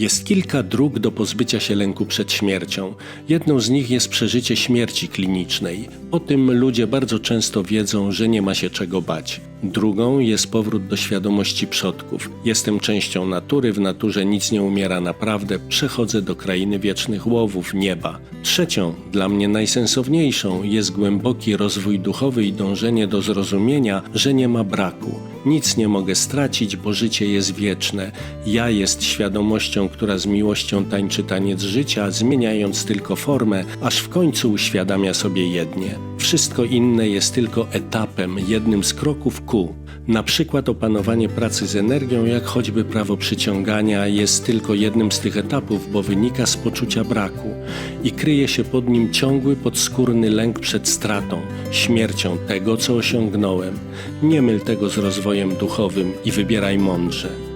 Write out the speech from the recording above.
Jest kilka dróg do pozbycia się lęku przed śmiercią. Jedną z nich jest przeżycie śmierci klinicznej. O tym ludzie bardzo często wiedzą, że nie ma się czego bać. Drugą jest powrót do świadomości przodków. Jestem częścią natury, w naturze nic nie umiera naprawdę, przechodzę do krainy wiecznych łowów, nieba. Trzecią, dla mnie najsensowniejszą, jest głęboki rozwój duchowy i dążenie do zrozumienia, że nie ma braku. Nic nie mogę stracić, bo życie jest wieczne. Ja jest świadomością, która z miłością tańczy taniec życia, zmieniając tylko formę, aż w końcu uświadamia sobie jednie. Wszystko inne jest tylko etapem, jednym z kroków ku. Na przykład opanowanie pracy z energią, jak choćby prawo przyciągania, jest tylko jednym z tych etapów, bo wynika z poczucia braku i kryje się pod nim ciągły, podskórny lęk przed stratą, śmiercią tego, co osiągnąłem. Nie myl tego z rozwojem duchowym i wybieraj mądrze.